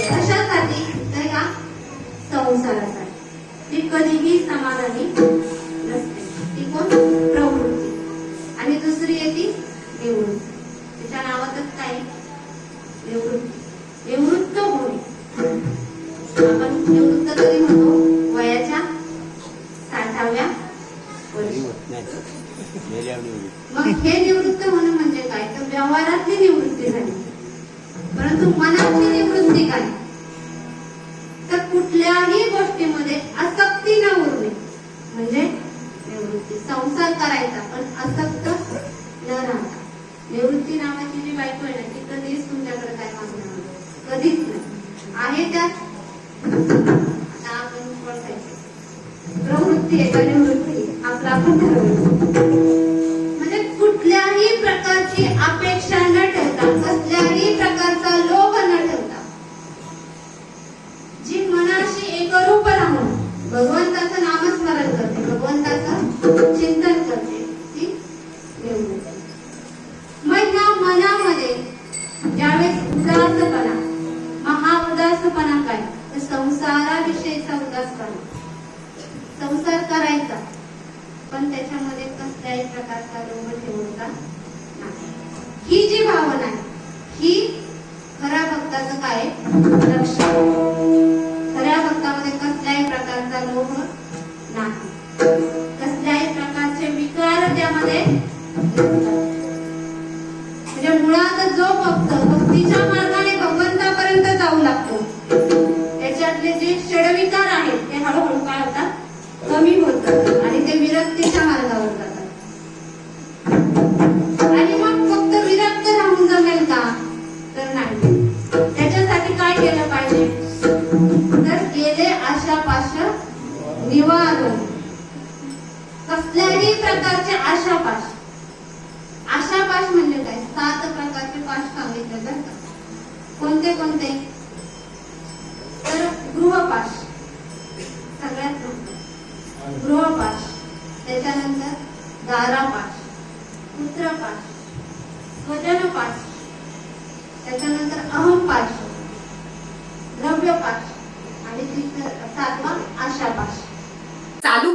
कशासाठी तर या संसारासाठी ती कधीही समाधानी नसते ती कोण प्रवृत्ती आणि दुसरी येते निवृत्ती तिच्या नावातच काय निवृत्ती निवृत्त होणे आपण निवृत्त कधी म्हणतो वयाच्या साठाव्या मग हे निवृत्त होणं म्हणजे काय तर व्यवहारातली निवृत्ती झाली परंतु मनाची निवृत्ती काय? तर कुठल्याही गोष्टीमध्ये आसक्ती न उरणे म्हणजे निवृत्ती. संसार करायचा पण आसक्त न राहता. निवृत्ती नावाची जी बायको आहे ना ती कधीच तुमच्याकडे काय मागणार कधीच नाही. आहे त्यात आता आपण प्रवृत्ती आहे का निवृत्ती? आपला आपलं आपण ठरवलं. भगवंताचं नामस्मरण करते भगवंताचं चिंतन करते ती मग ह्या मनामध्ये ज्यावेळेस उदासपणा महा उदासपणा काय? तर संसाराविषयीचा उदासपणा. संसार करायचा पण त्याच्यामध्ये कसल्याही प्रकारचा लोभ ठेवता नाही. ही जी भावना आहे ही खरा भक्ताचं काय त्याचा लोभ नाही. कसल्याही प्रकारचे विकार त्यामध्ये म्हणजे मुळात जो भक्त भक्तीच्या मार्गाने भगवंतापर्यंत जाऊ लागतो त्याच्यातले जे षडविकार आहेत ते हळूहळू काय होतात कमी होत आणि ते विरक्तीच्या मार्गावर जातात. आणि मग फक्त विरक्त राहून जमेल का? तर नाही. त्याच्यासाठी काय केलं पाहिजे? तर निवारण कसल्याही प्रकारचे आशापाश. आशापाश म्हणजे काय? सात प्रकारचे पाश सांगितले जातात. कोणते कोणते? तर गृहपाश. सगळ्यात मोठं गृहपाश. त्याच्यानंतर दारापाश. पुत्रपाश. स्वजनपाश. त्याच्यानंतर अहमपाश द्रव्यपाश आणि तिसरं सातवा आशापाश चालू